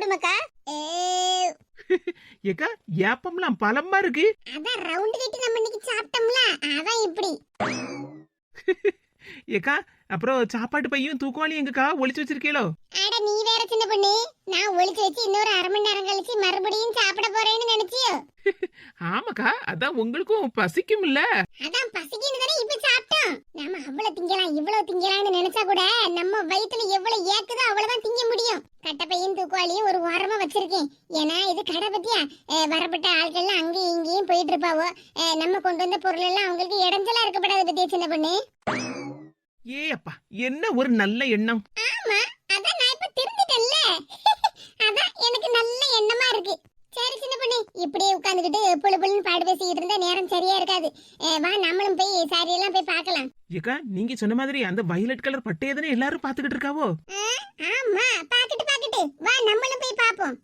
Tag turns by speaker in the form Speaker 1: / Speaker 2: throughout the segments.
Speaker 1: சாப்பிடுமாக்கா?
Speaker 2: ஏக்கா ஏப்பம்லாம் பலமா இருக்கு?
Speaker 1: அதான் ரவுண்ட் கட்டி நம்ம இன்னைக்கு சாப்பிட்டோம்ல அதான் இப்படி.
Speaker 2: ஏக்கா அப்புறம் சாப்பாட்டு பையும் தூக்குவாளி எங்கக்கா? ஒளிச்சு வச்சிருக்கீங்களோ
Speaker 1: அட நீ வேற சின்ன பொண்ணு. நான் ஒளிச்சு வச்சு இன்னொரு அரை மணி நேரம் கழிச்சு மறுபடியும் சாப்பிட போறேன்னு நினைச்சியோ?
Speaker 2: ஆமாக்கா அதான் உங்களுக்கும் பசிக்கும் இல்ல
Speaker 1: அதான் பசிக்குன்னு தானே இப்ப சாப்பிட்டோம். நாம அவ்வளவு திங்கலாம் இவ்வளவு திங்கலாம்னு நினைச்சா கூட நம்ம வயித்துல எவ்வளவு ஏக்குதோ அவ்வளவுதான் திங்க முடியும். கட்டப்பையும் தூக்குவாளியும் ஒரு வாரமா வச்சிருக்கேன். ஏன்னா இது கடை பத்தியா? வரப்பட்ட ஆட்கள்லாம் அங்கேயும் இங்கேயும் போயிட்டு இருப்பாவோ? நம்ம கொண்டு வந்த பொருள் எல்லாம் அவங்களுக்கு இடைஞ்சலா இருக்கப்படாத பத்தியா சின்ன பொண்ணு?
Speaker 2: ஏ அப்பா என்ன ஒரு நல்ல எண்ணம்?
Speaker 1: ஆமா அதான் நான் இப்ப திருந்திட்டேன்ல. அதான் எனக்கு நல்ல எண்ணமா இருக்கு. சரி சின்ன பொண்ணு இப்படியே உட்காந்துக்கிட்டு புழு புழுன்னு பாடு பேசிக்கிட்டு இருந்தா நேரம் சரியா இருக்காது. அஹ் வா நம்மளும் போய் சாரி எல்லாம் போய் பார்க்கலாம்.
Speaker 2: ஏக்கா நீங்க சொன்ன மாதிரி அந்த வயலட் கலர் பட்டையை தானே எல்லாரும் பாத்துக்கிட்டு இருக்காவோ?
Speaker 1: ஆமா பாக்கட்டு பாக்கட்டு வா நம்மளும் போய் பாப்போம்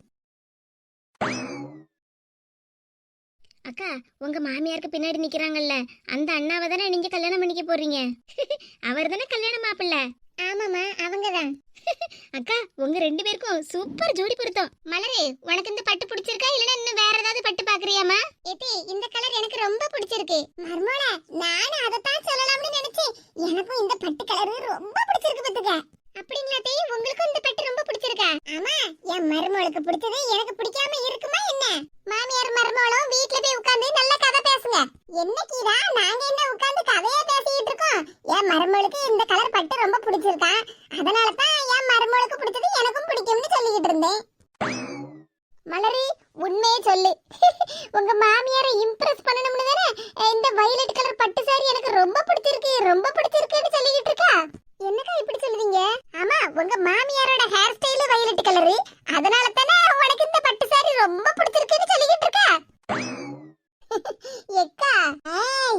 Speaker 1: அக்கா உங்க மாமியாருக்கு பின்னாடி நிக்கிறாங்கல்ல அந்த அண்ணாவை தானே நீங்க கல்யாணம் பண்ணிக்க போறீங்க? அவர் தானே கல்யாணம் மாப்பிள்ள ஆமாமா அவங்கதான் அக்கா உங்க ரெண்டு பேருக்கும் சூப்பர் ஜோடி பொருத்தம். மலரே உனக்கு இந்த பட்டு பிடிச்சிருக்கா இல்லனா இன்னும் வேற ஏதாவது பட்டு பாக்குறியாமா ஏத்தி இந்த கலர் எனக்கு ரொம்ப பிடிச்சிருக்கு. மர்மோல நானும் அதை தான் சொல்லலாம்னு நினைச்சேன். எனக்கும் இந்த பட்டு கலர் ரொம்ப பிடிச்சிருக்கு பாத்துக்க அப்படிங்களா தேய் உங்களுக்கும் இந்த பட்டு ரொம்ப பிடிச்சிருக்கா? ஆமா என் மருமகளுக்கு பிடிச்சது எனக்கு பிடிக்காம இருக்குமா என்ன மாமியார் மருமகளும் வீட்ல போய் உட்கார்ந்து நல்ல கதை பேசுங்க. என்ன கீரா நாங்க என்ன உட்கார்ந்து கதையா பேசிட்டு இருக்கோம்? என் மருமகளுக்கு இந்த கலர் பட்டு ரொம்ப பிடிச்சிருக்கா. அதனால தான் என் மருமகளுக்கு பிடிச்சது எனக்கும் பிடிக்கும்னு சொல்லிக்கிட்டு இருந்தேன். மலரி உண்மையே சொல்லு. உங்க மாமியாரை இம்ப்ரெஸ் பண்ணணும்னு தானே இந்த வயலட் கலர் பட்டு சாரி எனக்கு ரொம்ப பிடிச்சிருக்கு ரொம்ப பிடிச்சிருக்குன்னு சொல்லிக்கிட்டு இருக்கா? என்னக்கா இப்படி சொல்லுவீங்க ஆமா உங்க மாமியாரோட ஹேர் ஸ்டைல் வயலட் கலரு அதனால தானே உனக்கு இந்த பட்டு சாரி ரொம்ப பிடிச்சிருக்குன்னு சொல்லிக்கிட்டு இருக்கா? எக்கா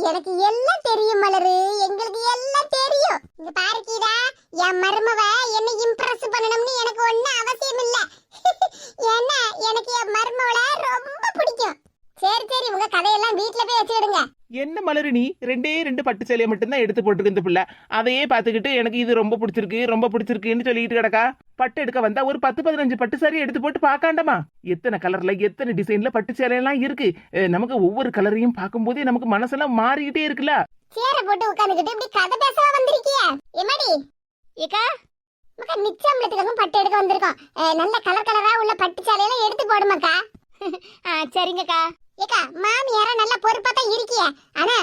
Speaker 1: எனக்கு எல்லாம் தெரியும் மலரு. எங்களுக்கு எல்லாம் தெரியும். இங்க பாரு கீதா என் மருமவ என்ன இம்ப்ரெஸ் பண்ணணும்னு எனக்கு ஒண்ணும் அவசியம் இல்ல. ஏன்னா எனக்கு என் மருமவள ரொம்ப பிடிக்கும். சரி சரி உங்க கதையெல்லாம் வீட்ல போய் வச்சுடுங்க
Speaker 2: என்ன மலரு நீ? ரெண்டே ரெண்டு பட்டு சேலையை மட்டும்தான் எடுத்து போட்டுருக்கு இந்த பிள்ளை. அதையே பார்த்துக்கிட்டு எனக்கு இது ரொம்ப பிடிச்சிருக்கு ரொம்ப பிடிச்சிருக்குன்னு சொல்லிட்டு கிடக்கா. பட்டு எடுக்க வந்தா ஒரு பத்து பதினஞ்சு பட்டு சாரி எடுத்து போட்டு பார்க்காண்டமா? எத்தனை கலர்ல எத்தனை டிசைன்ல பட்டு சேலையெல்லாம் இருக்கு? நமக்கு ஒவ்வொரு கலரையும் பார்க்கும்போதே நமக்கு மனசெல்லாம் மாறிக்கிட்டே இருக்குல்ல.
Speaker 1: சேர போட்டு உட்கார்ந்துகிட்டு இப்படி கதை பேசவா வந்திருக்கிய. எம்மாடி? ஏக்கா மக்கா நிச்சயம்லத்துக்காக பட்டு எடுக்க வந்திருக்கோம். நல்ல கலர் கலரா உள்ள பட்டு சேலையெல்லாம் எடுத்து போடுமாக்கா. சரிங்கக்கா. ஏக்கா மாமியாரா நல்ல பொறுப்பா தான் இருக்கிய. ஆனா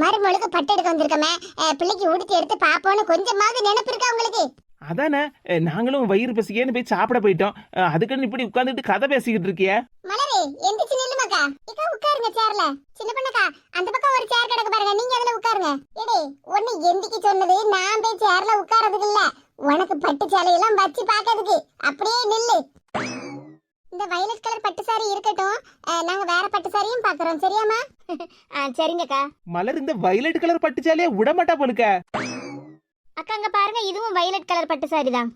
Speaker 1: மருமகளுக்கு பட்டு எடுக்க வந்திருக்கோமே. பிள்ளைக்கு உடுத்தி எடுத்து பாப்போம்னு கொஞ்சமாவது நினைப்பு இருக்கா உங்களுக்கு?
Speaker 2: அதானே நாங்களும் வயிறு பசிக்கேன்னு போய் சாப்பிட போயிட்டோம். அதுக்குன்னு இப்படி உட்காந்துட்டு கதை பேசிக்கிட்டு இருக்கிய?
Speaker 1: மலரே எந்திரிச்சு நில்லுமாக்கா. இக்கா உட்காருங்க சேர்ல சின்ன பண்ணக்கா அந்த பக்கம் ஒரு சேர் கிடக்கு பாருங்க. நீங்க அதுல உட்காருங்க. எடே ஒண்ணு எந்திக்கு சொன்னது நான் போய் சேர்ல உட்காரதுக்கு இல்ல. உனக்கு பட்டு சேலையெல்லாம் வச்சு பாக்கிறதுக்கு. அப்படியே நில்லு. இந்த வயலட் கலர் பட்டு சாரி இருக்கட்டும். நாங்க வேற பட்டு சாரியும் பாக்குறோம். சரியாமா சரிங்கக்கா.
Speaker 2: மலர் இந்த வயலட் கலர் பட்டு சேலையை விடமாட்டா போலுக்க?
Speaker 1: அக்கா அங்க பாருங்க இதுவும் வயலட் கலர் பட்டு சாரி தான்.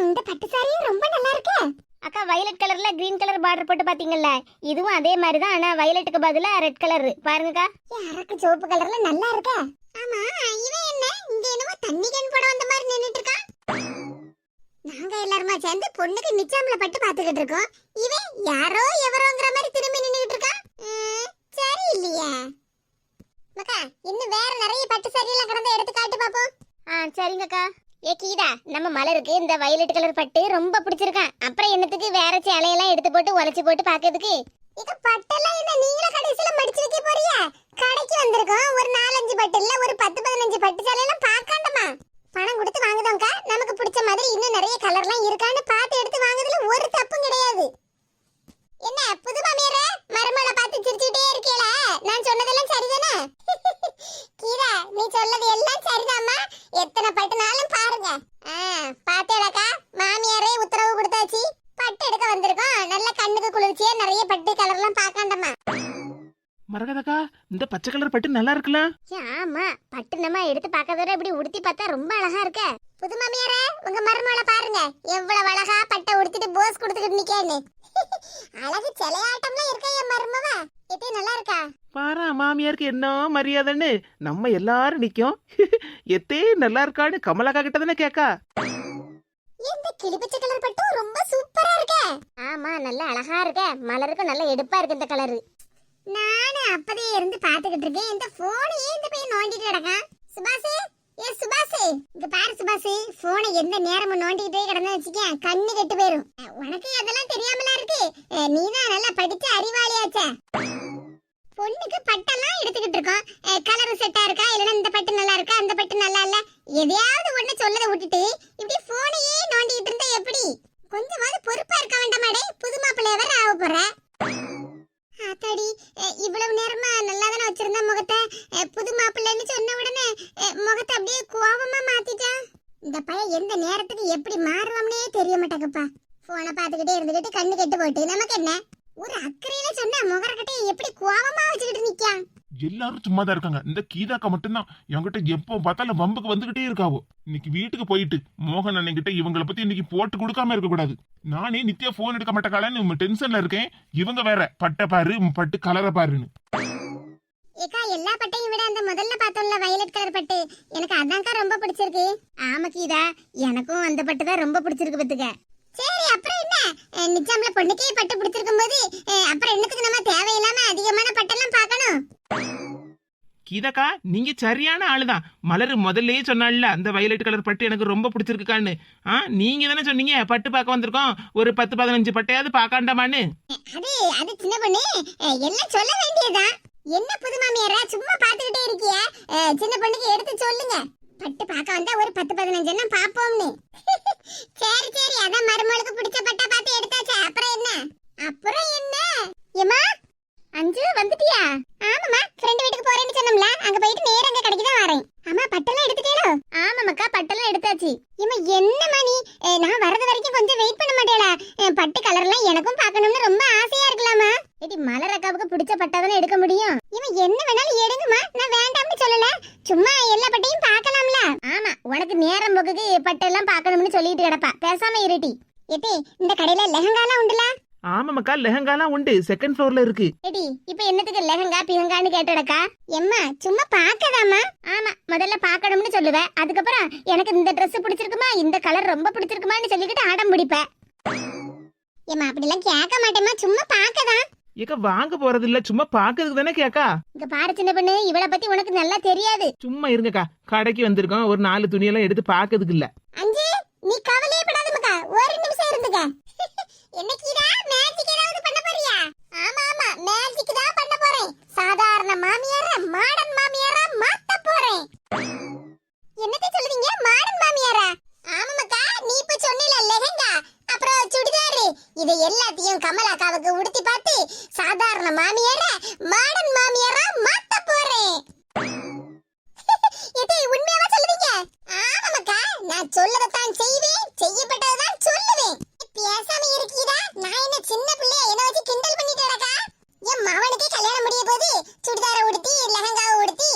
Speaker 1: இந்த பட்டு சாரியும் ரொம்ப நல்லா இருக்கு. அக்கா வயலட் கலர்ல கிரீன் கலர் பார்டர் போட்டு பாத்தீங்கல்ல இதுவும் அதே மாதிரி தான் ஆனா வயலட்டுக்கு பதிலா ரெட் கலர் பாருங்கக்கா. யாருக்கு சிவப்பு கலர்ல நல்லா இருக்க. ஆமா. சேர்ந்து பொண்ணுக்கு நிச்சாமல பட்டு பாத்துக்கிட்டு இருக்கோம். இவன் யாரோ எவரோங்கிற மாதிரி திரும்பி நின்னுட்டு இருக்கான் சரி இல்லையா மக்கா இன்னும் வேற நிறைய பட்டு சரியெல்லாம் கிடந்த எடுத்து காட்டு பாப்போம் ஆ சரிங்கக்கா ஏ கீதா நம்ம மலருக்கு இந்த வயலட் கலர் பட்டு ரொம்ப பிடிச்சிருக்கான் அப்புறம் என்னத்துக்கு வேற சேலையெல்லாம் எடுத்து போட்டு உழைச்சி போட்டு பாக்கிறதுக்கு இது பட்டெல்லாம் என்ன நீங்களே கடைசியில மடிச்சு வைக்க போறியா? கடைக்கு வந்திருக்கோம். ஒரு நாலஞ்சு பட்டு இல்ல ஒரு பத்து பதினஞ்சு பட்டு சேலையெல்லாம் பார்க்காண்டமா பணம் கொடுத்து வாங்குதோம்க்கா? நமக்கு பிடிச்ச மாதிரி இன்னும் நிறைய கலர்லாம் இருக்கான்னு பார்த்து எடுத்து வாங்குறதுல ஒரு தப்பும் கிடையாது. என்ன புது மாமியாரே? மருமகளை பார்த்து சிரிச்சுட்டே இருக்கீல நான் சொன்னதெல்லாம் சரிதானே? கீதா நீ சொல்லது எல்லாம் சரிதாம்மா. எத்தனை பட்டுனாலும் பாருங்க. பார்த்தேடாக்கா மாமியாரே உத்தரவு கொடுத்தாச்சு. பட்டு எடுக்க வந்திருக்கோம். நல்ல கண்ணுக்கு குளிர்ச்சியா நிறைய பட்டு கலர்லாம் பார்க்காண்டம்மா.
Speaker 2: மரகதக்கா இந்த பச்சை கலர் பட்டு நல்லா இருக்கலாம்
Speaker 1: ஆமா. பட்டு நம்ம எடுத்து பார்க்கறத இப்படி உடுத்தி பார்த்தா ரொம்ப அழகா இருக்க. புது மாமியாரே உங்க மருமகளை பாருங்க. எவ்வளவு அழகா பட்டை உடுத்திட்டு போஸ் கொடுத்துக்கிட்டு நிக்கேன்னு. அழகு சிலையாட்டம்லாம் இருக்க என் மருமவ. எப்படி நல்லா இருக்கா?
Speaker 2: பாரா மாமியாருக்கு என்ன மரியாதைன்னு? நம்ம எல்லாரும் நிக்கோம். எத்தே நல்லா இருக்கான்னு கமலாக்கா கிட்ட தானே கேக்கா?
Speaker 1: இந்த கிளிப்பச்சை கலர் பட்டும் ரொம்ப சூப்பரா இருக்கே. நல்ல அழகா இருக்க. மலருக்கும் நல்ல எடுப்பா இருக்கு இந்த கலரு. நானும் அப்பதே இருந்து பாத்துக்கிட்டு இருக்கேன். இந்த போனையே இந்த பையன் நோண்டிட்டு கிடக்கான் சுபாஷே ஏ சுபாஷே. இங்க பாரு சுபாஷே போனை எந்த நேரமும் நோண்டிக்கிட்டே கிடந்தா வச்சுக்கேன். கண்ணு கெட்டு போயிரும். உனக்கு அதெல்லாம் தெரியாமலா இருக்கு? நீ நீதான் நல்லா படிச்ச அறிவாளியாச்சே. பொண்ணுக்கு பட்டெல்லாம் எடுத்துக்கிட்டு இருக்கோம். கலர் செட்டா இருக்கா? இல்லைன்னா இந்த பட்டு நல்லா இருக்கா? அந்த பட்டு நல்லா இல்ல? எதையாவது ஒண்ணு சொல்லத விட்டுட்டு இப்படி போனையே நோண்டிக்கிட்டு இருந்தா எப்படி? கொஞ்சமாவது பொறுப்பா இருக்க வேண்டாமாடே புது மாப்பிள்ளைய வேற ஆக போற. ஆத்தாடி இவ்வளவு நேரமா நல்லா தானே வச்சிருந்த முகத்தை? புது மாப்பிள்ளைன்னு சொன்ன உடனே முகத்தை அப்படியே கோபமா மாத்திட்டான் இந்த பையன் எந்த நேரத்துக்கு எப்படி மாறுவோம்னே தெரிய மாட்டேங்கப்பா போனை பார்த்துக்கிட்டே இருந்துகிட்டு கண்ணு கெட்டு போட்டு நமக்கு என்ன? ஒரு அக்கறையில சொன்னா முகரக்கட்டை எப்படி கோபமா வச்சுக்கிட்டு நிக்கான்
Speaker 3: எல்லாரும் சும்மா தான் இருக்காங்க. இந்த கீதாக்கா மட்டும்தான். என்கிட்ட எப்போ பார்த்தாலும் வம்புக்கு வந்துகிட்டே இருக்காவோ. இன்னைக்கு வீட்டுக்கு போயிட்டு மோகன் அண்ணன்கிட்ட இவங்கள பத்தி இன்னைக்கு போட்டு கொடுக்காம இருக்கக்கூடாது. நானே நித்யா போன் எடுக்க மாட்டேக்காலன்னு டென்ஷன்ல இருக்கேன். இவங்க வேற பட்டை பாரு பட்டு கலரை பாருன்னு.
Speaker 1: ஏக்கா எல்லா பட்டையும் விட அந்த முதல்ல பார்த்தோம்ல வயலட் கலர் பட்டு. எனக்கு அதான்க்கா ரொம்ப பிடிச்சிருக்கு. ஆமா கீதா எனக்கும் அந்த பட்டு தான் ரொம்ப பிடிச்சிருக்கு பத்துக்க சரி அப்புறம் என்ன? நிஜாம்ல பொண்ணுக்கே பட்டு பிடிச்சிருக்கும் போது அப்புறம் என்னத்துக்கு நம்ம தேவையில்லாம அதிகமான பட்டெல்லாம் பார்க்கணும்?
Speaker 2: கீதாக்கா நீங்க சரியான ஆளுதான். மலர் முதல்லயே சொன்னால அந்த வயலட் கலர் பட்டு எனக்கு ரொம்ப பிடிச்சிருக்குக்கான்னு. ஆ நீங்க தானே சொன்னீங்க பட்டு பார்க்க வந்திருக்கோம். ஒரு பத்து பதினஞ்சு பட்டையாவது பார்க்காண்டாமான்னு.
Speaker 1: அது அது சின்ன பொண்ணு எல்லாம் சொல்ல வேண்டியதுதான். என்ன புது மாமியாரா? சும்மா பாத்துக்கிட்டே இருக்கிய? சின்ன பொண்ணுக்கு எடுத்து சொல்லுங்க. பட்டு பார்க்க வந்தா ஒரு பத்து பதினஞ்சு என்ன பாப்போம்னு சரி சரி அதான் மருமகளுக்கு பிடிச்ச பட்டா பார்த்து எடுத்தாச்சு. அப்புறம் என்ன? அப்புறம் என்ன? ஏமா அஞ்சு வந்துட்டியா? ஆமாம்மா ஃப்ரெண்டு வீட்டுக்கு போறேன்னு சொன்னோம்ல அங்க போயிட்டு நேரா அங்க கடைக்கு தான் வரேன். அம்மா பட்டெல்லாம் எடுத்துட்டேலோ ஆமாமாக்கா பட்டெல்லாம் எடுத்தாச்சு. இம்மா என்னம்மா நீ? அஹ், நான் வரது வரைக்கும் கொஞ்சம் வெயிட் பண்ண மாட்டேளா? அஹ், பட்டு கலர்லாம் எனக்கும் பார்க்கணும்னு ரொம்ப ஆசையா இருக்கலாமா? ஏடி மலர் அக்காவுக்கு பிடிச்ச பட்டா தானே எடுக்க முடியும்? இவன் என்ன வேணாலும் எடுங்கம்மா. நான் வேண்டாம்னு சொல்லல. சும்மா எல்லா பட்டையும் பார்க்கலாம்ல. ஆமா உனக்கு நேரம் போக்குக்கு பட்டெல்லாம் பார்க்கணும்னு சொல்லிட்டு கிடப்பா. பேசாம இருட்டி ஏட்டி இந்த கடையில லெஹங்காலாம் உண்டுல?
Speaker 2: ஆமாக்கா லெஹங்காலாம் உண்டு. செகண்ட் ஃப்ளோர்ல இருக்கு.
Speaker 1: ஏடி இப்ப என்னத்துக்கு லெஹங்கா பிஹங்கான்னு கேட்டடக்கா? எம்மா சும்மா பார்க்கதாமா ஆமா முதல்ல பார்க்கணும்னு சொல்லுவேன் அதுக்கப்புறம் எனக்கு இந்த Dress பிடிச்சிருக்குமா இந்த கலர் ரொம்ப பிடிச்சிருக்குமான்னு சொல்லிக்கிட்டு ஆடம் பிடிப்பேன் ஏம்மா அப்படிலாம் கேட்க மாட்டேம்மா. சும்மா பார்க்கதான்
Speaker 2: ஏக்கா வாங்க போறது இல்ல சும்மா பாக்குறதுக்கு தானே கேக்கா?
Speaker 1: இங்க பாரு சின்ன பொண்ணு. இவளை பத்தி உனக்கு நல்லா தெரியாது.
Speaker 2: சும்மா இருங்கக்கா. கடைக்கு வந்திருக்கோம். ஒரு நாலு துணியெல்லாம் எடுத்து பாக்கிறதுக்கு இல்ல.
Speaker 1: அஞ்சு நீ கவலையே படாதமக்கா ஒரு நிமிஷம் இருந்துக்க. என்ன கீரா மேஜிக் ஏதாவது பண்ண போறியா? ஆமா ஆமா மேஜிக் தான் பண்ண போறேன். சாதாரண மாமியார மாடன் மாமியாரா மாத்த போறேன். என்னத்தை சொல்லுவீங்க மாடன் மாமியாரா? ஆமாமக்கா நீ இப்ப சொன்னில லெஹங்கா. அப்புறம் சுடிதார். இது எல்லாத்தையும் கமலாக்காவுக்கு உடுத்தி பார்த்து சாதாரண மாமியார மாடன் மாமியாரா மாத்த போறேன். இது உண்மையாவா சொல்லுவீங்க ஆமாக்கா நான் சொல்லதான் செய்வேன் செய்யப்பட்டதான் சொல்லுவேன். பேசாம நான் என்ன சின்ன பிள்ளைய? என்ன வச்சு கிண்டல் பண்ணிட்டு இருக்கா என் மவனுக்கே கல்யாணம் முடிய போது சுடிதார உடுத்தி லெஹங்காவை உடுத்தி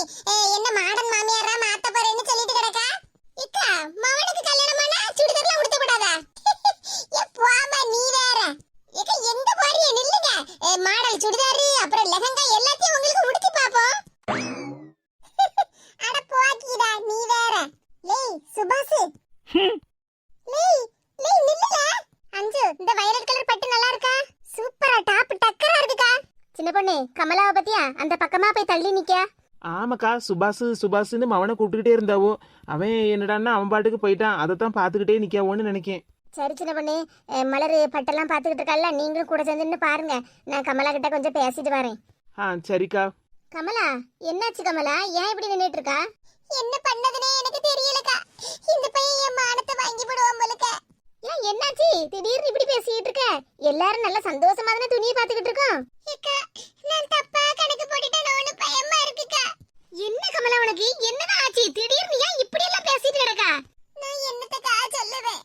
Speaker 1: என்ன மாடன் மாமியாரா மாத்த போறேன்னு சொல்லிட்டு கிடக்கா? இக்கா மவனுக்கு கல்யாணம் ஆனா சுடிதார்லாம் உடுத்த கூடாதா? போமா நீ வேற. இக்கா எங்க போறிய? நில்லுங்க. மாடல் சுடிதாரு அப்புறம் லெஹங்கா எல்லாத்தையும் உங்களுக்கு உடுத்தி பாப்போம் அட போக்கீடா நீ வேற. லேய் சுபாஷ். லேய் லேய் நில்லுல அஞ்சு இந்த வயலட் கலர் பட்டு நல்லா இருக்கா சூப்பரா டாப் டக்கரா இருக்குக்கா. சின்ன பொண்ணு கமலாவை பத்தியா? அந்த பக்கமா போய் தள்ளி நிக்க
Speaker 2: ஆமாக்கா சுபாஷ் சுபாஷ்னு அவனை கூப்பிட்டுக்கிட்டே இருந்தாவோ. அவன் என்னடான்னா அவன் பாட்டுக்கு போயிட்டான். அதை தான் பார்த்துக்கிட்டே நிக்காவோன்னு நினைக்கேன்.
Speaker 1: சரி சின்ன பொண்ணு மலர் பட்டெல்லாம் பார்த்துக்கிட்டு இருக்கல்ல நீங்களும் கூட சேர்ந்து நின்னு பாருங்க. நான் கமலா கிட்ட கொஞ்சம் பேசிட்டு வரேன்.
Speaker 2: ஆ சரிக்கா.
Speaker 1: கமலா என்னாச்சு கமலா? ஏன் இப்படி நின்னுட்டு இருக்கா? என்ன பண்ணதுனே எனக்கு தெரியலக்கா. இந்த பையன் என் மானத்தை வாங்கி போடுவான் போலக்க. ஏன் என்னாச்சு? திடீர்னு இப்படி பேசிட்டு இருக்க? எல்லாரும் நல்ல சந்தோஷமா தானே துணியை பாத்துக்கிட்டு இருக்கோம்? நான் தப்பா கணக்கு போட்டுட்டேனோன்னு பயமா இருக்குக்கா. என்ன கமலா உனக்கு? என்னதான் ஆச்சு? திடீர்னு ஏன் இப்படி எல்லாம் பேசிட்டு கிடக்கா? நான் என்னத்தக்கா சொல்லுவேன்?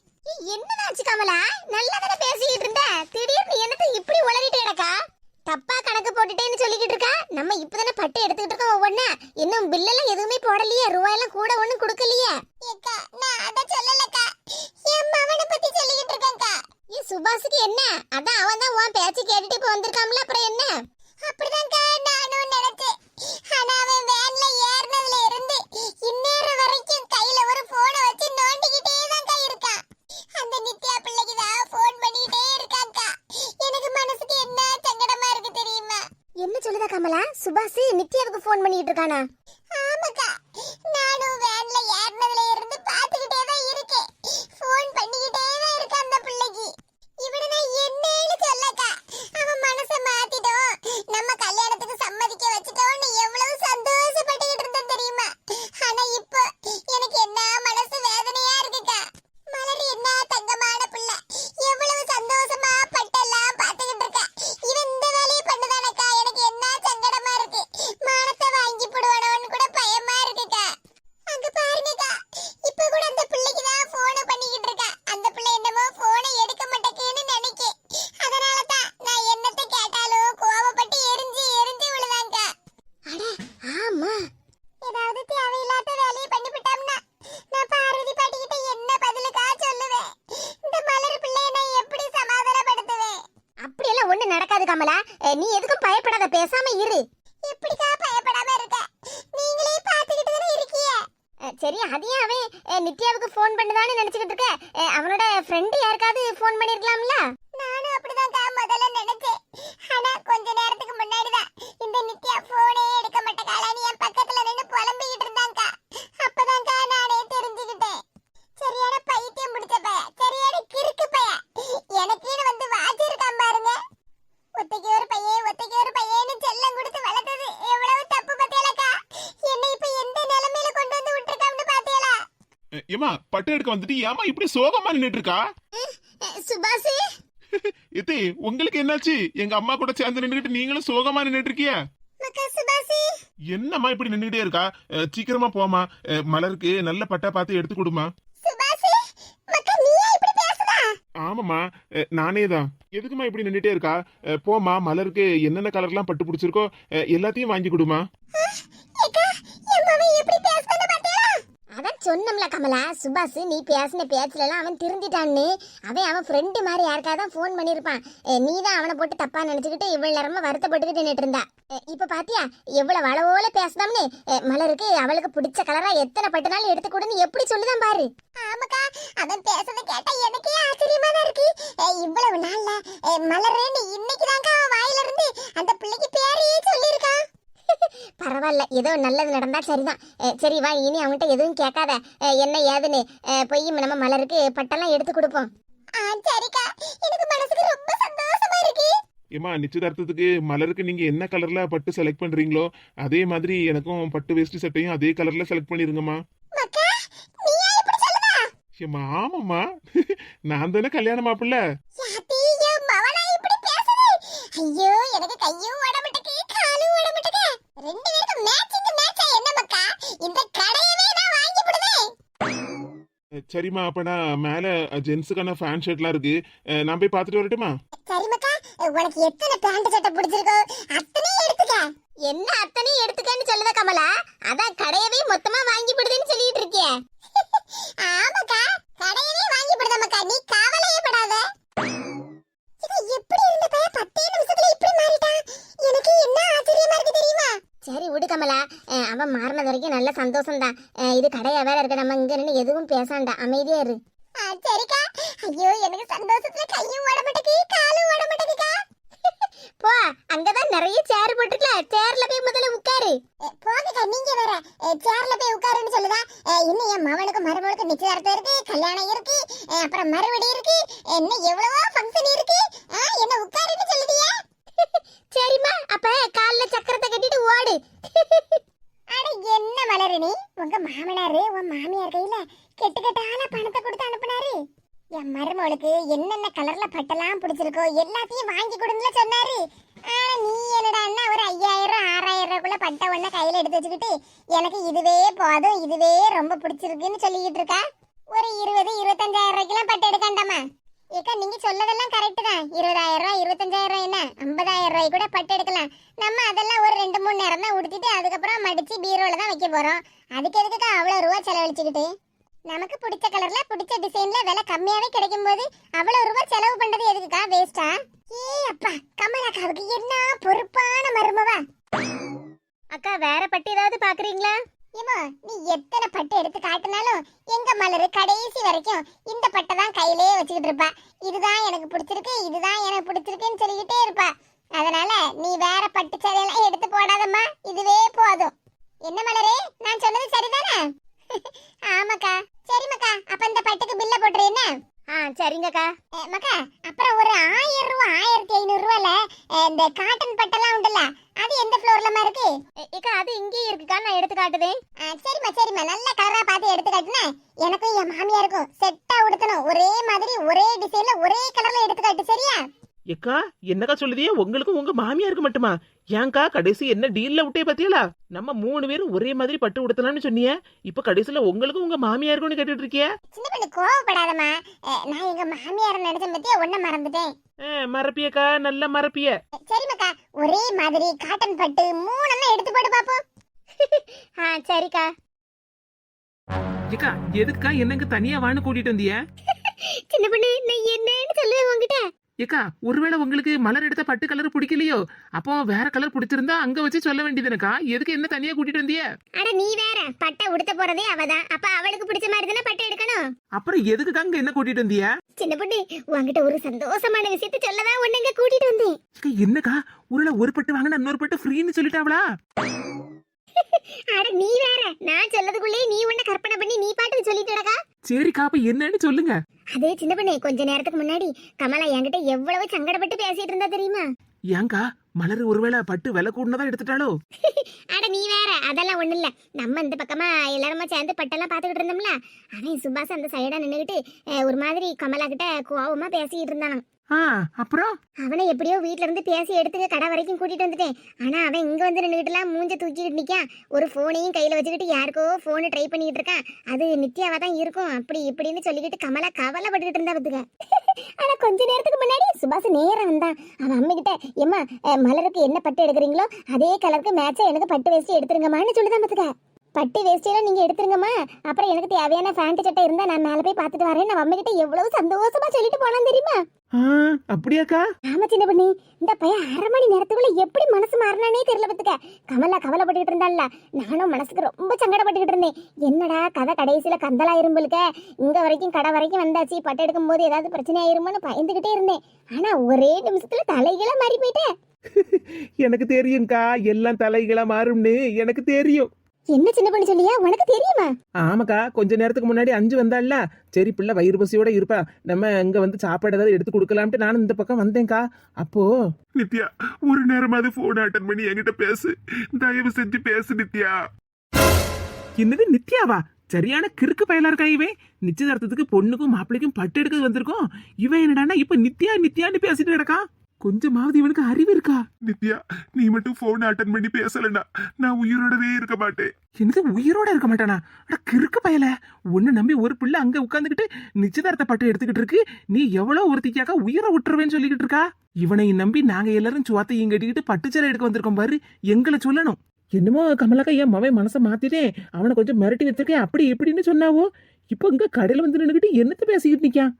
Speaker 1: என்னதாச்சு கமலா? நல்லா தானே பேசிக்கிட்டு இருந்த திடீர்னு என்னத்தை இப்படி உளறிட்டு கிடக்கா தப்பா கணக்கு போட்டுட்டேன்னு சொல்லிக்கிட்டு இருக்கா நம்ம இப்பதானே பட்டு எடுத்துக்கிட்டு இருக்கோம் ஒவ்வொன்னா இன்னும் பில்லெல்லாம் எதுவுமே போடலையே ரூபாயெல்லாம் கூட ஒண்ணும் கொடுக்கலையே நான் அத சொல்லலக்கா என் மவனை பத்தி சொல்லிக்கிட்டு இருக்கேன்க்கா ஏ சுபாஷுக்கு என்ன அதான் அவன் தான் உன் பேச்சு கேட்டுட்டு இப்ப வந்திருக்காம்ல அப்புறம் என்ன அப்படிதான்க்கா நானும் நினைச்சேன் ஆனா அவன் வேன்ல ஏறினதுல இருந்து இந்நேரம் வரைக்கும் கையில ஒரு போனை வச்சு நோண்டிக்கிட்டே தான்க்கா இருக்கான் அந்த நித்யா பிள்ளைக்கு தான் போன் பண்ணிக்கிட்டே இருக்கான்க்கா எனக்கு கமலா சுபாஷ் நித்யாவுக்கு ஃபோன் பண்ணிட்டு இருக்கானா ஆமாக்கா நானும் வேன்ல ஏறினதுல இருந்து பாத்துக்கிட்டே தான் இருக்கேன் ஃபோன் பண்ணிக்கிட்டே தான் இருக்கேன் அந்த பிள்ளைக்கு இவனை நான் என்னன்னு சொல்லக்கா அவன் மனசை மாத்திட்டோம் நம்ம கல்யாணத்துக்கு சம்மதிக்க வச்சுட்டோம்னு எவ்வளவு சந்தோஷப்பட்டுக்கிட்டு இருந்தேன் தெரியுமா ஆனா இப்போ எனக்கு என்ன மனசு வேதனையா இருக்குக்கா மலர் என்ன தங்கமான பிள்ளை எவ்வளவு சந்தோஷமா பட்டெல்லாம் பாத்துக்கிட்டு இருக்கா இவன் இந்த வேலையை பண்ணுதானக்கா எனக்கு என்ன சங்கடமா இருக்கு மானத்தை வாங்கி போடுவானோன்னு கூட பயமா இருக்குக்கா அங்க பாருங்கக்கா இப்ப கூட அந்த பிள்ளைக்கு தான் போன் பண்ணிக்கிட்டு இருக்கா அந்த பிள்ளை என்னமோ போனை எடுக்க மாட்டேங்குன்னு நினைக்கேன் அதனால தான் நான் என்னத்தை கேட்டாலும் கோவப்பட்டு எரிஞ்சு எரிஞ்சு விழுதாங்க அட ஆமா ஏதாவது தேவையில்லாத வேலையை பண்ணிவிட்டோம்னா நான் பார்வதி பாட்டி கிட்ட என்ன பதிலுக்கா சொல்லுவேன் இந்த மலர் பிள்ளைய நான் எப்படி சமாதானப்படுத்துவேன் அப்படியெல்லாம் ஒண்ணு நடக்காது கமலா நீ எதுக்கும் பயப்படாத பேசாம இரு. எப்படிக்கா பயப்படாம இருக்க? நீங்களே பாத்துக்கிட்டு தானே இருக்கீங்க சரி அதையும் அவன் நித்யாவுக்கு ஃபோன் பண்ணுதான்னு நினைச்சுக்கிட்டு இருக்க. அவனோட ஃப்ரெண்டு யாருக்காவது ஃபோன் பண்ணிருக்கலாம்ல நானும் அப்படிதான் முதல்ல நினைச்சேன் ஆனா கொஞ்ச நேரத்துக்கு முன்னாடி தான் இந்த நித்யா போனே எடுக்க மாட்டேங்காளான்னு என் பக்கத்துல நின்னு புலம்பிக்கிட்டு இருந்தாங்கக்கா அப்பதான்க்கா நானே தெரிஞ்சுக்கிட்டேன் சரியான பைத்தியம் பிடிச்ச பைய சரியான கிறுக்கு பைய எனக்குன்னு வந்து வாச்சிருக்கான் பாருங்க ஒத்தைக்கு ஒரு பையன் ஒத்தைக்கு ஒரு பையன்னு செல்லம் கொடுத்து வளர்த்தது எவ்வளவு தப்பு பத்தியலக்கா என்னை இப்ப எந்த நிலைமையில கொண்டு வந்து விட்டுருக்கான்னு பாத்தியலா
Speaker 3: ஏம்மா பட்டு எடுக்க வந்துட்டு ஏமா இப்படி சோகமா நின்னுட்டு இருக்கா
Speaker 1: சுபாஷ்?
Speaker 3: எத்தே உங்களுக்கு என்னாச்சு? எங்க அம்மா கூட சேர்ந்து நின்னுகிட்டு நீங்களும் சோகமா நின்னுட்டு இருக்கிய என்னம்மா இப்படி நின்னுகிட்டே இருக்கா? சீக்கிரமா போமா மலருக்கு நல்ல பட்டா பார்த்து எடுத்து கொடுமா ஆமாம்மா. நானே தான். எதுக்குமா இப்படி நின்னுட்டே இருக்கா? போம்மா மலருக்கு என்னென்ன கலர்லாம் பட்டு பிடிச்சிருக்கோ எல்லாத்தையும் வாங்கி கொடுமா
Speaker 1: அதான் சொன்னோம்ல கமலா சுபாஷ் நீ பேசின பேச்சுல அவன் திருந்திட்டான்னு. அவன் அவன் ஃப்ரெண்டு மாதிரி யாருக்காவது தான் ஃபோன் பண்ணியிருப்பான் நீ தான் அவனை போட்டு தப்பா நினச்சிக்கிட்டு இவ்வளோ நேரமாக வருத்தப்பட்டுக்கிட்டு நின்னுட்டு இருந்தா இப்போ பாத்தியா எவ்வளவு வளவோல பேசினோம்னு மலருக்கு அவளுக்கு பிடிச்ச கலரா எத்தனை பட்டு நாள் எடுத்து கொடுன்னு எப்படி சொல்லுதான் பாரு. ஆமாக்கா அவன் பேசுறத கேட்டா எனக்கே ஆச்சரியமா தான் இருக்கு இவ்வளவு நாள்ல மலரேன்னு இன்னைக்கு தாங்க அவன் வாயிலிருந்து அந்த பிள்ளைக்கு பேரையே சொல்லியிருக்கான். பரவாயில்ல. ஏதோ நல்லது நடந்தா சரிதான். சரி வா இனி அவன்கிட்ட எதுவும் கேட்காத. என்ன ஏதுன்னு. போய் நம்ம மலருக்கு பட்டெல்லாம் எடுத்து கொடுப்போம். சரிக்கா. எனக்கு மனசுக்கு ரொம்ப சந்தோஷமா இருக்கு.
Speaker 3: ஏம்மா நிச்சயதார்த்தத்துக்கு மலருக்கு நீங்க என்ன கலர்ல பட்டு செலக்ட் பண்றீங்களோ அதே மாதிரி எனக்கும் பட்டு வேஷ்டி சட்டையும் அதே கலர்ல செலக்ட் பண்ணிருங்கம்மா.
Speaker 1: மக்கா நீயா இப்படி சொல்லுதா?
Speaker 3: ஏம்மா ஆமாம்மா. நான் தானே கல்யாண மாப்பிள்ள.
Speaker 1: ஐயோ எனக்கு கையும் ஓட மாட்டேக்கு காலும் ஓட மாட்டேக்கு ரெண்டு பேருக்கு மேட்சிங் மேட்சா என்ன மக்கா? இந்த கடையவே நான் வாங்கி விடுவேன்
Speaker 3: சரிம்மா அப்ப நான் மேல ஜென்ஸுக்கான ஃபேன் ஷர்ட்லாம் இருக்கு. நான் போய் பார்த்துட்டு வரட்டுமா?
Speaker 1: சரி மக்கா உனக்கு எத்தனை பேண்ட் சட்டை பிடிச்சிருக்கோ அத்தனையும் எடுத்துக்க. என்ன அத்தனையும் எடுத்துக்கன்னு சொல்லுத கமலா? அதான் கடையவே மொத்தமா வாங்கி விடுதுன்னு சொல்லிட்டு இருக்கிய. ஆமாக்கா கடையவே வாங்கி விடுத மக்கா நீ கவலையே படாத. இது எப்படி இருந்த பையன்? பத்தே நிமிஷத்துல இப்படி மாறிட்டான். எனக்கு என்ன ஆச்சரியமா இருக்கு தெரியுமா? சரி விடு கமலா. அவன் மாறினது வரைக்கும் நல்ல சந்தோஷம் தான் இது கடையா வேற இருக்கு. நம்ம இங்க நின்று எதுவும் பேசாண்டா. அமைதியா இரு. சரிக்கா. ஐயோ எனக்கு சந்தோஷத்துல கையும் ஓட மாட்டேங்குது காலும் ஓட போ அங்கதான் நிறைய சேர் போட்டுக்கல சேர்ல போய் முதல்ல உட்காரு. போங்கக்கா நீங்க வேற. சேர்ல போய் உட்காருன்னு சொல்லுதா. இன்னும் என் மவனுக்கு மருமகளுக்கு நிச்சயதார்த்தம் இருக்கு கல்யாணம் இருக்கு அப்புறம் மறுபடி இருக்கு இன்னும் எவ்வளவோ ஃபங்க்ஷன் இருக்கு. என்ன உட்காருன்னு சொல்லுதியா. சரிம்மா. அப்ப கால்ல சக்கரத்தை கட்டிட்டு ஓடு. அட என்ன மலரணி நீ உங்க மாமனாரு உன் மாமியார் கையில கெட்டு கெட்டான பணத்தை கொடுத்து அனுப்புனாரு. என் மருமகளுக்கு என்னென்ன கலர்ல பட்டெல்லாம் பிடிச்சிருக்கோ எல்லாத்தையும் வாங்கி கொடுங்கல சொன்னாரு. ஆனா நீ என்னடா அண்ணா ஒரு ஐயாயிரம் ஆறாயிரம் ரூபாய்க்குள்ள பட்டை ஒண்ணு கையில எடுத்து வச்சுக்கிட்டு எனக்கு இதுவே போதும் இதுவே ரொம்ப பிடிச்சிருக்குன்னு சொல்லிக்கிட்டு இருக்கா? ஒரு இருபது இருபத்தஞ்சாயிரம் ரூபாய்க்கெல்லாம் பட்டு எடுக்காண்டாமா? ஏக்கா நீங்க சொல்லதெல்லாம் கரெக்ட் தான். இருபதாயிரம் ரூபாய் இருபத்தஞ்சாயிரம் ரூபாய் என்ன? ஐம்பதாயிரம் ரூபாய் கூட பட்டு எடுக்கலாம். நம்ம அதெல்லாம் ஒரு ரெண்டு மூணு நேரம் தான் உடுத்திட்டு அதுக்கப்புறம் மடிச்சு பீரோல தான் வைக்க போறோம். அதுக்கு எதுக்குக்கா அவ்வளவு ரூபா செலவழிச்சுக்கிட்டு? நமக்கு பிடிச்ச கலர்ல பிடிச்ச டிசைன்ல விலை கம்மியாவே கிடைக்கும் போது அவ்வளவு ரூபா செலவு பண்றது எதுக்குக்கா? வேஸ்டா ஏ அப்பா கமலாக்காவுக்கு என்ன பொறுப்பான மருமவா? அக்கா வேற பட்டு ஏதாவது பாக்குறீங்களா? ஏமா நீ எத்தனை பட்டு எடுத்து காட்டினாலும் எங்க மலரு கடைசி வரைக்கும் இந்த பட்டை தான் கையிலே வச்சுக்கிட்டு இருப்பா. இதுதான் எனக்கு பிடிச்சிருக்கு இதுதான் எனக்கு பிடிச்சிருக்குன்னு சொல்லிக்கிட்டே இருப்பா. அதனால நீ வேற பட்டு சேலையெல்லாம் எடுத்து போடாதம்மா இதுவே போதும். என்ன மலரே நான் சொன்னது சரிதானே? ஆமாக்கா. சரிம்மாக்கா அப்ப இந்த பட்டுக்கு பில்ல போட்டுரு என்ன? ஆ சரிங்கக்கா. மக்கா அப்புறம் ஒரு ஆயிரம் ரூபா ஆயிரத்தி ஐநூறு ரூபால இந்த காட்டன் பட்டெல்லாம் உண்டுல்ல எந்த ஃப்ளோர்லமா இருக்கு? இக்கா அது இங்கேயே இருக்குக்கா நான் எடுத்து காட்டுதேன். சரிம்மா சரிம்மா. நல்ல கலரா பார்த்து எடுத்து காட்டுனேன் எனக்கும் என் மாமியாருக்கும் செட்டா உடுத்தணும். ஒரே மாதிரி ஒரே டிசைன்ல ஒரே கலர்ல எடுத்து காட்டு சரியா?
Speaker 2: ஏக்கா என்னக்கா சொல்லுதியே? உங்களுக்கும் உங்க மாமியாருக்கு மட்டுமா? ஏன்க்கா கடைசி என்ன டீல்ல விட்டே பாத்தியலா? நம்ம மூணு பேரும் ஒரே மாதிரி பட்டு உடுத்தலாம்னு சொன்னியே. இப்ப கடைசியில உங்களுக்கும் உங்க மாமியாருக்கும் கேட்டுட்டு இருக்கியே
Speaker 1: சின்ன பண்ணி கோவப்படாதம்மா. நான் எங்க மாமியார் நினைச்ச பத்தியா ஒன்ன மறந்துட்டேன்.
Speaker 2: மறப்பியக்கா நல்ல மறப்பிய.
Speaker 1: சரிம்மாக்கா. ஒரே மாதிரி காட்டன் பட்டு மூணெல்லாம் எடுத்து போட்டு பாப்போம். ஆ சரிக்கா.
Speaker 2: ஏக்கா எதுக்கா என்னங்க தனியா வான்னு கூட்டிட்டு வந்திய?
Speaker 1: சின்ன பண்ணி நான் என்னன்னு சொல்லுவேன் உங்ககிட்ட
Speaker 2: ஏக்கா ஒருவேளை உங்களுக்கு மலர் எடுத்த பட்டு கலர் பிடிக்கலையோ? அப்போ வேற கலர் பிடிச்சிருந்தா அங்க வச்சு சொல்ல வேண்டியதுனக்கா. எதுக்கு என்ன தனியா கூட்டிட்டு வந்திய?
Speaker 1: அட நீ வேற. பட்டை உடுத்த போறதே அவதான் அப்ப அவளுக்கு பிடிச்ச மாதிரி தானே பட்டை எடுக்கணும்?
Speaker 2: அப்புறம் எதுக்கு அங்க என்ன கூட்டிட்டு வந்திய?
Speaker 1: சின்ன பொண்ணு உன்கிட்ட ஒரு சந்தோஷமான விஷயத்த சொல்லதான் உன்னை கூட்டிட்டு வந்தேன்.
Speaker 2: என்னக்கா? ஒருவேளை ஒரு பட்டு வாங்கினா இன்னொரு பட்டு ஃப்ரீன்னு சொல்லிட்டாவளா?
Speaker 1: அட நீ வேற. நான் சொல்லதுக்குள்ளே நீ உன்ன கற்பனை பண்ணி நீ பாட்டுக்கு சொல்லிட்டடக்கா.
Speaker 2: சரிக்கா அப்ப என்னன்னு சொல்லுங்க.
Speaker 1: அதே சின்ன பொண்ணு கொஞ்ச நேரத்துக்கு முன்னாடி கமலா என்கிட்ட எவ்வளவு சங்கடப்பட்டு பேசிட்டு இருந்தா தெரியுமா?
Speaker 2: ஏங்கா மலர் ஒருவேளை பட்டு விலை கூடதான் எடுத்துட்டாளோ?
Speaker 1: அட நீ வேற. அதெல்லாம் ஒண்ணு இல்ல. நம்ம இந்த பக்கமா எல்லாருமா சேர்ந்து பட்டெல்லாம் பாத்துக்கிட்டு இருந்தோம்ல. அவன் சுபாஷ் அந்த சைடா நின்னுகிட்டு ஒரு மாதிரி கமலா கிட்ட கோவமா பேசிக்கிட்டு இருந்தானாம்.
Speaker 2: ஆ அப்புறம்?
Speaker 1: அவனை எப்படியோ வீட்ல இருந்து பேசி எடுத்துக்க கடை வரைக்கும் கூட்டிட்டு வந்துட்டேன். ஆனா அவன் இங்க வந்து நின்றுட்டுலாம் மூஞ்ச தூக்கிட்டு நிக்கா ஒரு போனையும் கையில வச்சுக்கிட்டு யாருக்கோ போனை ட்ரை பண்ணிட்டு இருக்கான். அது நித்யாவா தான் இருக்கும். அப்படி இப்படின்னு சொல்லிக்கிட்டு கமலா கவலைப்பட்டுக்கிட்டு இருந்தா பத்துக்க. ஆனா கொஞ்ச நேரத்துக்கு முன்னாடி சுபாஷ் நேரம் வந்தான். அவன் அம்மா கிட்ட எம்மா மலருக்கு என்ன பட்டு எடுக்கிறீங்களோ அதே கலருக்கு மேட்சா எனக்கு பட்டு வேஷ்டி எடுத்துருங்கம்மான்னு சொல்லிதான் பத்துக்க. பட்டு வேஷ்டியெல்லாம் நீங்க எடுத்துருங்கம்மா. அப்புறம் எனக்கு தேவையான ஃபேண்ட் சட்டை இருந்தா நான் மேல போய் பார்த்துட்டு வரேன். நான் அம்மா கிட்ட எவ்வளவு சந்தோஷமா சொல்லிட்டு போனான் தெரியுமா?
Speaker 2: ஆ அப்படியாக்கா?
Speaker 1: ஆமா சின்ன பண்ணி. இந்த பையன் அரை மணி நேரத்துக்குள்ள எப்படி மனசு மாறினானே தெரியல பத்துக்க கமலா கவலைப்பட்டுக்கிட்டு இருந்தால நானும் மனசுக்கு ரொம்ப சங்கடப்பட்டுக்கிட்டு இருந்தேன். என்னடா கதை கடைசியில கந்தலா இரும்பலுக்க இங்க வரைக்கும் கடை வரைக்கும் வந்தாச்சு. பட்டு எடுக்கும் போது ஏதாவது பிரச்சனை ஆயிருமோன்னு பயந்துகிட்டே இருந்தேன். ஆனா ஒரே நிமிஷத்துல தலைகீழ மாறி போயிட்டேன்.
Speaker 2: எனக்கு தெரியும்க்கா. எல்லாம் தலைகளா மாறும்னு எனக்கு தெரியும்.
Speaker 1: என்ன சின்ன பண்ணி சொல்லியா? உனக்கு தெரியுமா?
Speaker 2: ஆமாக்கா கொஞ்ச நேரத்துக்கு முன்னாடி அஞ்சு வந்தாள்ல. சரி பிள்ளை வயிறு பசியோட இருப்பா. நம்ம இங்க வந்து சாப்பாடு ஏதாவது எடுத்து கொடுக்கலாம்ட்டு நானும் இந்த பக்கம் வந்தேன்க்கா. அப்போ
Speaker 3: நித்யா ஒரு நேரமாவது போன் அட்டன் பண்ணி என்கிட்ட பேசு. தயவு செஞ்சு பேசு நித்யா.
Speaker 2: என்னது நித்யாவா? சரியான கிறுக்கு பயலா இருக்கா இவன்? நிச்சயதார்த்தத்துக்கு பொண்ணுக்கும் மாப்பிள்ளைக்கும் பட்டு எடுக்க வந்திருக்கோம். இவன் என்னடான்னா இப்ப நித்யா நித்யான்னு பேசிட்டு கிடக்கா கொஞ்சமாவது இவனுக்கு அறிவு இருக்கா
Speaker 3: நித்யா நீ மட்டும் போன் அட்டன் பண்ணி பேசலன்னா நான் உயிரோடவே இருக்க மாட்டேன்.
Speaker 2: என்னது உயிரோட இருக்க மாட்டானா? அட கிறுக்கு பயல. உன்னை நம்பி ஒரு பிள்ளை அங்க உட்காந்துக்கிட்டு நிச்சயதார்த்த பட்டு எடுத்துக்கிட்டு இருக்கு. நீ எவ்வளவு ஒருத்திக்காக உயிரை விட்டுருவேன்னு சொல்லிக்கிட்டு இருக்கா? இவனை நம்பி நாங்க எல்லாரும் சுவாத்தையும் கட்டிக்கிட்டு பட்டுச்சேலை எடுக்க வந்திருக்கோம் பாரு. எங்களை சொல்லணும். என்னமோ கமலாக்கா என் மவன் மனசை மாத்திட்டேன் அவனை கொஞ்சம் மிரட்டி வச்சிருக்கேன். அப்படி இப்படின்னு சொன்னாவோ? இப்போ இங்க கடையில வந்து நின்னுக்கிட்டு என்னத்த பேசிக்கிட்டு நிக்கான்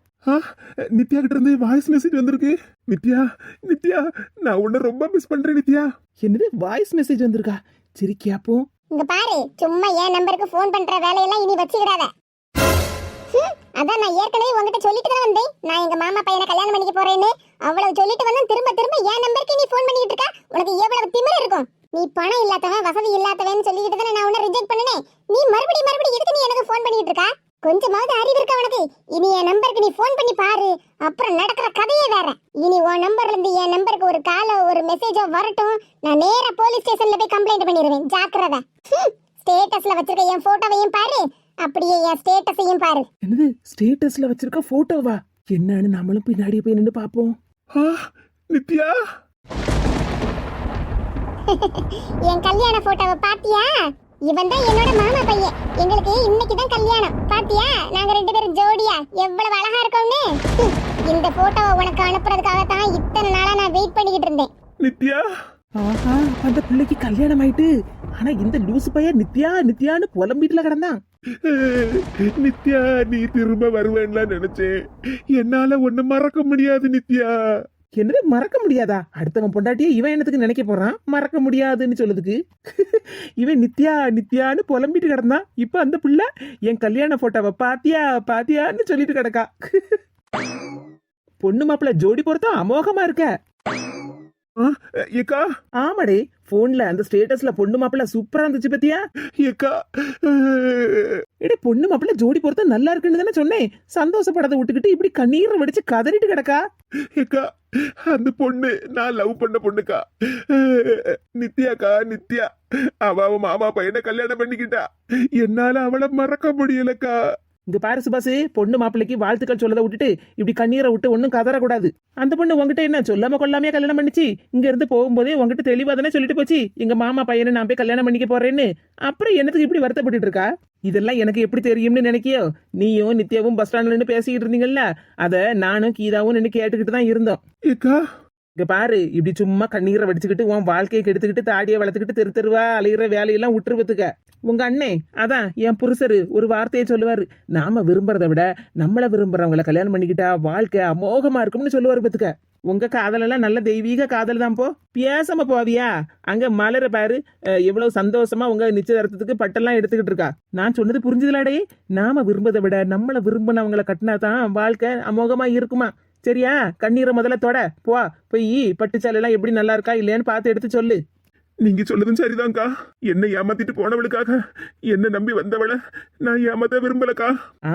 Speaker 3: நித்யா கிட்ட இருந்து வாய்ஸ் மெசேஜ் வந்திருக்கு. நித்யா நித்யா நான் உன்னை ரொம்ப மிஸ் பண்றேன் நித்யா.
Speaker 2: என்னது வாய்ஸ் மெசேஜ் வந்திருக்கா? சரி அப்போ
Speaker 1: இங்க பாரு சும்மா என் நம்பருக்கு ஃபோன் பண்ற வேலையெல்லாம் இனி வச்சுக்கிடாத. அதான் நான் ஏற்கனவே உங்ககிட்ட சொல்லிட்டு தான் வந்தேன். நான் எங்க மாமா பையனை கல்யாணம் பண்ணிக்க போறேன்னு அவ்வளவு சொல்லிட்டு வந்தேன். திரும்ப திரும்ப என் நம்பருக்கு நீ ஃபோன் பண்ணிட்டு இருக்க? உனக்கு எவ்வளவு திமிரு இருக்கும்? நீ பணம் இல்லாதவன் வசதி இல்லாதவன் சொல்லிட்டு தானே நான் உன்னை ரிஜெக்ட் பண்ணனே நீ மறுபடியும் மறுபடியும் எதுக்கு நீ எனக்கு ஃபோன் பண்ணிட்டு இருக்கா? கொஞ்சமாவது அறிவு இருக்கா உனக்கு? இனி என் நம்பருக்கு நீ ஃபோன் பண்ணி பாரு. அப்புறம் நடக்கிற கதையே வேற. இனி உன் நம்பர்ல இருந்து என் நம்பருக்கு ஒரு காலோ ஒரு மெசேஜோ வரட்டும். நான் நேரா போலீஸ் ஸ்டேஷன்ல போய் கம்ப்ளைண்ட் பண்ணிடுவேன் ஜாக்கிரதை. ஸ்டேட்டஸ்ல வச்சிருக்க என் போட்டோவையும் பாரு. அப்படியே என் ஸ்டேட்டஸையும் பாரு.
Speaker 2: என்னது? ஸ்டேட்டஸ்ல வச்சிருக்க போட்டோவா என்னன்னு நம்மளும் பின்னாடி போய் நின்று பாப்போம்
Speaker 3: நித்யா?
Speaker 1: என் கல்யாண போட்டோவை பாத்தியா? இவன் தான் என்னோட மாமா பையன். எங்களுக்கு இன்னைக்கு தான் கல்யாணம். பாத்தியா? நாங்க ரெண்டு பேரும் ஜோடியா. எவ்வளவு அழகா இருக்கோம்னு. இந்த போட்டோவை உனக்கு அனுப்புறதுக்காக தான் இத்தனை நாளா நான் வெயிட் பண்ணிக்கிட்டு இருந்தேன்.
Speaker 3: நித்யா?
Speaker 2: ஆஹா அந்த பிள்ளைக்கு கல்யாணம் ஆயிட்டு ஆனா இந்த லூசு பையன் நித்யா நித்யான்னு புலம்பிட்டுல கிடந்தான்.
Speaker 3: நித்யா நீ திரும்ப வருவேன்லாம் நினைச்சேன். என்னால ஒண்ணு மறக்க முடியாது நித்யா.
Speaker 2: என்னது மறக்க முடியாதா? அடுத்தவன் பொண்டாட்டியே இவன் என்னத்துக்கு நினைக்க போறான்? மறக்க முடியாதுன்னு சொல்லுதுக்கு. இவன் நித்யா நித்யான்னு புலம்பிட்டு கிடந்தான். இப்ப அந்த பிள்ளை என் கல்யாண போட்டோவை பாத்தியா பாத்தியான்னு சொல்லிட்டு கிடக்கா. பொண்ணு மாப்பிள்ள ஜோடி பொறுத்தா அமோகமா இருக்க.
Speaker 3: ஏக்கா.
Speaker 2: ஆமாடே போன்ல அந்த ஸ்டேட்டஸ்ல பொண்ணு மாப்பிள்ள சூப்பரா இருந்துச்சு பத்தியா?
Speaker 3: ஏக்கா.
Speaker 2: எடே பொண்ணு மாப்பிள்ள ஜோடி பொறுத்த நல்லா இருக்குன்னு தானே சொன்னேன். சந்தோஷப்படத்தை விட்டுக்கிட்டு இப்படி கண்ணீரை வடிச்சு கதறிட்டு கிடக்கா?
Speaker 3: ஏக்கா. அந்த பொண்ணு நான் லவ் பண்ண பொண்ணுக்கா. நித்யாக்கா நித்யா. அவ மாமா பையனை கல்யாணம் பண்ணிக்கிட்டா. என்னால அவளை மறக்க முடியலக்கா.
Speaker 2: இங்க பாரு சுபாசு பொண்ணு மாப்பிள்ளைக்கு வாழ்த்துக்கள் சொல்லதை விட்டுட்டு இப்படி கண்ணீரை விட்டு ஒன்றும் கதறக்கூடாது. அந்த பொண்ணு உங்ககிட்ட என்ன? சொல்லாம கொள்ளாமே கல்யாணம் பண்ணிச்சு? இங்க இருந்து போகும்போதே உங்ககிட்ட தெளிவா தானே சொல்லிட்டு போச்சு. எங்க மாமா பையனை நான் போய் கல்யாணம் பண்ணிக்க போறேன்னு. அப்புறம் என்னத்துக்கு இப்படி வருத்தப்பட்டு இருக்கா இதெல்லாம் எனக்கு எப்படி தெரியும்னு நினைக்கியோ? நீயும் நித்யாவும் பஸ் ஸ்டாண்ட்ல நின்று பேசிக்கிட்டு இருந்தீங்கல்ல? அதை நானும் கீதாவும் நின்று கேட்டுக்கிட்டு தான் இருந்தோம். இங்கே பாரு இப்படி சும்மா கண்ணீரை வடிச்சுக்கிட்டு உன் வாழ்க்கையை கெடுத்துக்கிட்டு தாடியை வளர்த்துக்கிட்டு தெரு தெருவா அலையிற வேலையெல்லாம் விட்டுருவத்துக்க உங்க அண்ணே அதான் என் புருஷர் ஒரு வார்த்தையை சொல்லுவார். நாம விரும்புறத விட நம்மளை விரும்புறவங்கள கல்யாணம் பண்ணிக்கிட்டா வாழ்க்கை அமோகமா இருக்கும்னு சொல்லுவார் பத்துக்க. உங்க காதலெல்லாம் நல்ல தெய்வீக காதல் தான் போ. பேசாம போவியா? அங்க மலர பாரு. எவ்வளவு சந்தோஷமா உங்க நிச்சயதார்த்தத்துக்கு பட்டெல்லாம் எடுத்துக்கிட்டு இருக்கா. நான் சொன்னது புரிஞ்சதுலாடே. நாம விரும்பதை விட நம்மளை விரும்பினவங்களை கட்டினா தான் வாழ்க்கை அமோகமா இருக்குமா? சரியா? கண்ணீரை முதல்ல தொட. போ போய் பட்டுச்சாலெல்லாம் எப்படி நல்லா இருக்கா இல்லையான்னு பார்த்து எடுத்து சொல்லு.
Speaker 3: நீங்க சொல்லதும் சரிதான்க்கா. என்ன ஏமாத்திட்டு போனவளுக்காக என்ன நம்பி வந்தவள நான் ஏமாத்த விரும்பலக்கா.
Speaker 2: ஆ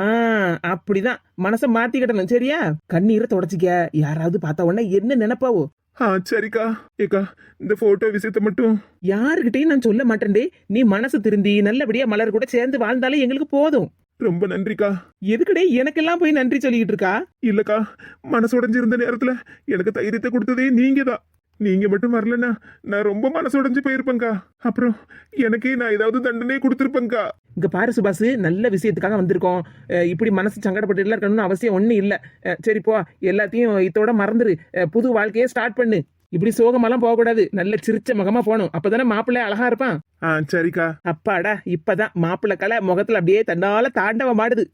Speaker 2: அப்படிதான். மனசை மாத்திக்கிடணும் சரியா? கண்ணீரை தொடச்சிக்க. யாராவது பார்த்த உடனே என்ன நினைப்பாவோ?
Speaker 3: ஆ சரிக்கா. ஏக்கா இந்த போட்டோ விஷயத்த மட்டும்.
Speaker 2: யாருகிட்டயும் நான் சொல்ல மாட்டேன்டே. நீ மனசு திருந்தி நல்லபடியா மலர் கூட சேர்ந்து வாழ்ந்தாலே எங்களுக்கு போதும்.
Speaker 3: ரொம்ப நன்றிக்கா.
Speaker 2: எதுக்குடே எனக்கெல்லாம் போய் நன்றி சொல்லிக்கிட்டு இருக்கா
Speaker 3: இல்லக்கா மனசு உடைஞ்சிருந்த நேரத்துல எனக்கு தைரியத்தை கொடுத்ததே நீங்க தான் நீங்க மட்டும் வரலன்னா நான் ரொம்ப மனசு உடைஞ்சு போயிருப்பேங்க்கா அப்புறம் எனக்கே நான் ஏதாவது தண்டனை கொடுத்துருப்பேங்க்கா
Speaker 2: இங்க பாரு சுபாஷ் நல்ல விஷயத்துக்காக வந்திருக்கோம். அஹ் இப்படி மனசு சங்கடப்பட்டு இருக்கணும்னு அவசியம் ஒன்றும் இல்லை. சரி போ எல்லாத்தையும் இதோட மறந்துரு. அஹ் புது வாழ்க்கையை ஸ்டார்ட் பண்ணு. இப்படி சோகமெல்லாம் போகக்கூடாது. நல்ல சிரிச்ச முகமா போகணும். அப்பதானே மாப்பிள்ளை அழகா இருப்பான்.
Speaker 3: ஆ சரிக்கா.
Speaker 2: அப்பாடா இப்பதான் மாப்பிள்ளை கலை முகத்துல அப்படியே தன்னால தாண்டவ மாடுது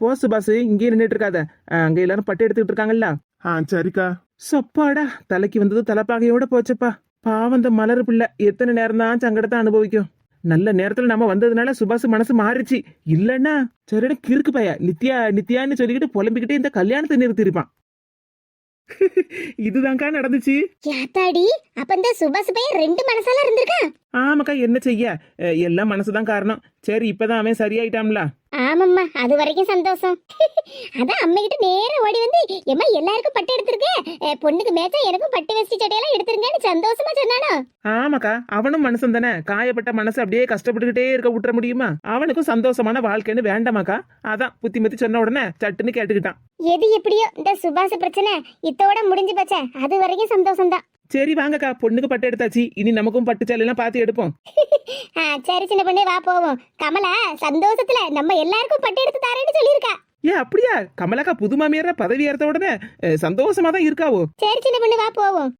Speaker 2: போ சுபாஷ் இங்கேயே நின்றுட்டு இருக்காத. அங்க எல்லாரும் பட்டு எடுத்துக்கிட்டு இருக்காங்கல்ல?
Speaker 3: ஆ சரிக்கா.
Speaker 2: சொப்பாடா தலைக்கு வந்தது தலைப்பாகையோட போச்சப்பா. பாவம் இந்த மலர் பிள்ளை. எத்தனை நேரம் தான் சங்கடத்தை அனுபவிக்கும். நல்ல நேரத்துல நம்ம வந்ததுனால சுபாஷ் மனசு மாறிச்சு இல்லன்னா சரிடா கிறுக்கு பைய நித்யா நித்யான்னு சொல்லிக்கிட்டு புலம்பிக்கிட்டே இந்த கல்யாணத்தை நிறுத்திருப்பான் இதுதான்க்கா நடந்துச்சு.
Speaker 1: யாத்தாடி அப்ப இந்த சுபாஷ் பையன் ரெண்டு மனசால இருந்திருக்கா
Speaker 2: ஆமாக்கா என்ன செய்ய? எல்லாம் மனசுதான் காரணம். சரி இப்பதான் அவன் சரியாயிட்டான்ல.
Speaker 1: ஆமாம்மா அது வரைக்கும் சந்தோஷம். அதான் அம்மா கிட்ட நேரா ஓடி வந்து எம்மா எல்லாருக்கும் பட்டு எடுத்திருக்கேன் அஹ் பொண்ணுக்கு மேட்சா எனக்கும் பட்டு வேஷ்டி சட்டையெல்லாம் எடுத்திருங்கன்னு சந்தோஷமா சொன்னானோ?
Speaker 2: ஆமாக்கா அவனும் மனுஷன் தானே. காயப்பட்ட மனசு அப்படியே கஷ்டப்பட்டுக்கிட்டே இருக்க விட்டுற முடியுமா? அவனுக்கும் சந்தோஷமான வாழ்க்கைன்னு வேண்டாமாக்கா. அதான் புத்தி மத்தி சொன்ன உடனே சட்டுன்னு கேட்டுக்கிட்டான்.
Speaker 1: எது எப்படியோ இந்த சுபாஷ் பிரச்சனை இத்தோட முடிஞ்சு போச்சே அது வரைக்கும் சந்தோஷம்
Speaker 2: சரி வாங்கக்கா பொண்ணுக்கு பட்டு எடுத்தாச்சு. இனி நமக்கும் பட்டு சேலையெல்லாம் பார்த்து எடுப்போம்.
Speaker 1: தான் சரி சின்ன பொண்ணு வா போவோம். கமலா சந்தோஷத்துல நம்ம எல்லாருக்கும் பட்டு எடுத்து தரேன்னு சொல்லியிருக்கா.
Speaker 2: ஏ அப்படியா? கமலாக்கா புது மாமியார பதவி ஏறத உடனே அஹ், சந்தோஷமா தான் இருக்காவோ?
Speaker 1: சரி சின்ன பொண்ணு வா போவோம்.